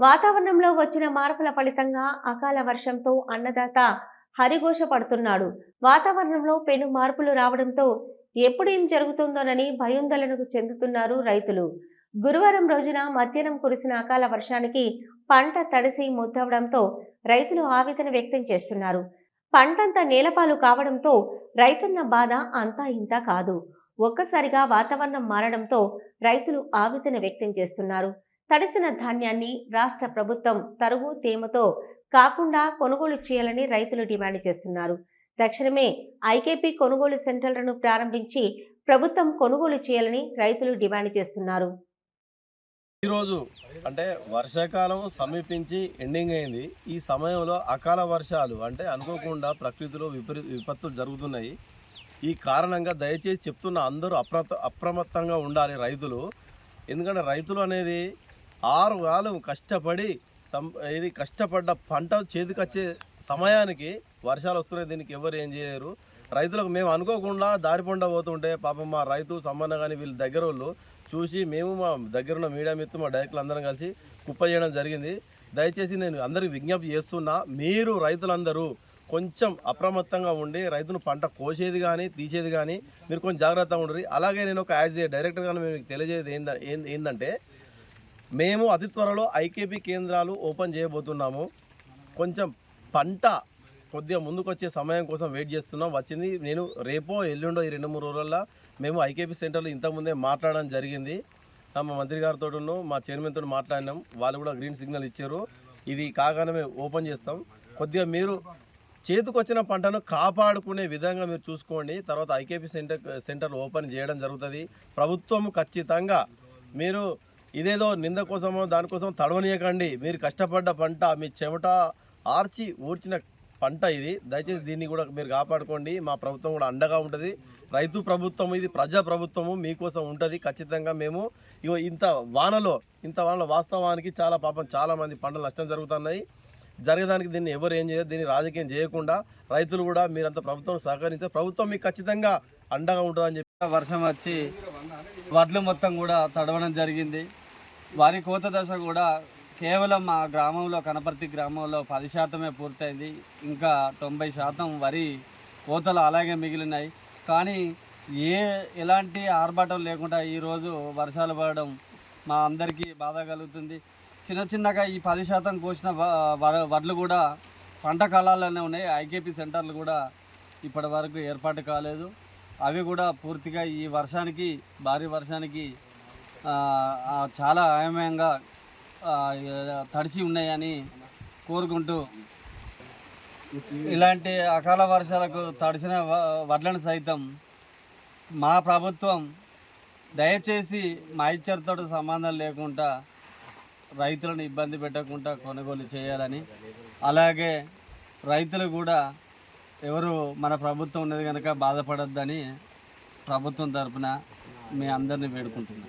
వాతావరణంలో వచ్చిన మార్పుల ఫలితంగా అకాల వర్షంతో అన్నదాత హరిఘోష పడుతున్నాడు. వాతావరణంలో పెను మార్పులు రావడంతో ఎప్పుడేం జరుగుతుందోనని భయోందోళనకు చెందుతున్నారు రైతులు. గురువారం రోజున మధ్యాహ్నం కురిసిన అకాల వర్షానికి పంట తడిసి ముద్దవడంతో రైతులు ఆవేదన వ్యక్తం చేస్తున్నారు. పంటంతా నేలపాలు కావడంతో రైతున్న బాధ అంతా ఇంత కాదు. ఒక్కసారిగా వాతావరణం మారడంతో రైతులు ఆవేదన వ్యక్తం చేస్తున్నారు. తడిసిన ధాన్యాన్ని రాష్ట్ర ప్రభుత్వం తరుగు తేమతో కాకుండా కొనుగోలు చేయాలని రైతులు డిమాండ్ చేస్తున్నారు. తక్షణమే ఐకేపీ కొనుగోలు సెంటర్లను ప్రారంభించి ప్రభుత్వం కొనుగోలు చేయాలని రైతులు డిమాండ్ చేస్తున్నారు. ఈరోజు అంటే వర్షాకాలం సమీపించి ఎండింగ్ అయింది. ఈ సమయంలో అకాల వర్షాలు అంటే అనుకోకుండా ప్రకృతిలో విపరీ విపత్తులు జరుగుతున్నాయి. ఈ కారణంగా దయచేసి చెప్తున్న అందరూ అప్రమత్తంగా ఉండాలి రైతులు. ఎందుకంటే రైతులు అనేది ఆరు కాలం కష్టపడి సం ఇది కష్టపడ్డ పంట చేతికొచ్చే సమయానికి వర్షాలు వస్తున్నాయి దీనికి ఎవరు ఏం చేయరు రైతులకు మేము అనుకోకుండా దారిపొండ పోతుంటే పాపం మా రైతు సంబంధం కానీ వీళ్ళ దగ్గర వాళ్ళు చూసి మేము మా దగ్గర ఉన్న మీడియా మిత్రు మా డైరెక్టర్లు అందరం కలిసి కుప్ప చేయడం జరిగింది. దయచేసి నేను అందరికి విజ్ఞప్తి చేస్తున్నా మీరు రైతులందరూ కొంచెం అప్రమత్తంగా ఉండి రైతును పంట కోసేది కానీ తీసేది కానీ మీరు కొంచెం జాగ్రత్తగా ఉండరు అలాగే నేను ఒక యాజ్ ఏ డైరెక్టర్గా కానీ మీకు తెలియజేది ఏంద మేము అతి త్వరలో ఐకేపీ కేంద్రాలు ఓపెన్ చేయబోతున్నాము. కొంచెం పంట కొద్దిగా ముందుకు వచ్చే సమయం కోసం వెయిట్ చేస్తున్నాం. వచ్చింది నేను రేపో ఎల్లుండో ఈ రెండు మూడు రోజుల్లో మేము ఐకేపీ సెంటర్లో ఇంతకుముందే మాట్లాడడం జరిగింది. మా మంత్రి గారితోనూ మా చైర్మన్తో మాట్లాడినాం. వాళ్ళు కూడా గ్రీన్ సిగ్నల్ ఇచ్చారు. ఇది కాగానే మేము ఓపెన్ చేస్తాం. కొద్దిగా మీరు చేతికొచ్చిన పంటను కాపాడుకునే విధంగా మీరు చూసుకోండి. తర్వాత ఐకేపీ సెంటర్ సెంటర్ ఓపెన్ చేయడం జరుగుతుంది. ప్రభుత్వం ఖచ్చితంగా మీరు ఇదేదో నింద కోసమో దానికోసం తడవనీయకండి. మీరు కష్టపడ్డ పంట మీ చెమట ఆర్చి ఊర్చిన పంట ఇది. దయచేసి దీన్ని కూడా మీరు కాపాడుకోండి. మా ప్రభుత్వం కూడా అండగా ఉంటుంది. రైతు ప్రభుత్వం ఇది ప్రజా ప్రభుత్వము మీకోసం ఉంటుంది. ఖచ్చితంగా మేము ఇగో ఇంత వానలో ఇంత వానలో వాస్తవానికి చాలా పాపం చాలామంది పంటలు నష్టం జరుగుతున్నాయి. జరగడానికి దీన్ని ఎవరు ఏం చేయదు దీన్ని రాజకీయం చేయకుండా రైతులు కూడా మీరంతా ప్రభుత్వం సహకరించారు. ప్రభుత్వం మీకు ఖచ్చితంగా అండగా ఉంటుందని చెప్పి వర్షం వచ్చి వడ్లు మొత్తం కూడా తడవడం జరిగింది. వరి కోత దశ కూడా కేవలం మా గ్రామంలో కనపర్తి గ్రామంలో పది శాతమే పూర్తయింది. ఇంకా తొంభై శాతం వరి కోతలు అలాగే మిగిలినాయి. కానీ ఏ ఎలాంటి ఆర్భాటం లేకుండా ఈరోజు వర్షాలు పడడం మా అందరికీ బాధ కలుగుతుంది. చిన్న చిన్నగా ఈ పది శాతం కోసిన వ- వ- వడ్లు కూడా పంట కాలాల్లోనే ఉన్నాయి. ఐకేపీ సెంటర్లు కూడా ఇప్పటి వరకు ఏర్పాటు కాలేదు. అవి కూడా పూర్తిగా ఈ వర్షానికి భారీ వర్షానికి చాలా అయమయంగా తడిసి ఉన్నాయని కోరుకుంటూ ఇలాంటి అకాల వర్షాలకు తడిసిన వ- వడ్లను సైతం మా ప్రభుత్వం దయచేసి మా ఇచ్చరితో సంబంధం లేకుండా రైతులను ఇబ్బంది పెట్టకుండా కొనుగోలు చేయాలని అలాగే రైతులు కూడా ఎవరు మన ప్రభుత్వం ఉన్నది కనుక బాధపడొద్దని ప్రభుత్వం తరఫున మీ అందరిని వేడుకుంటున్నాను.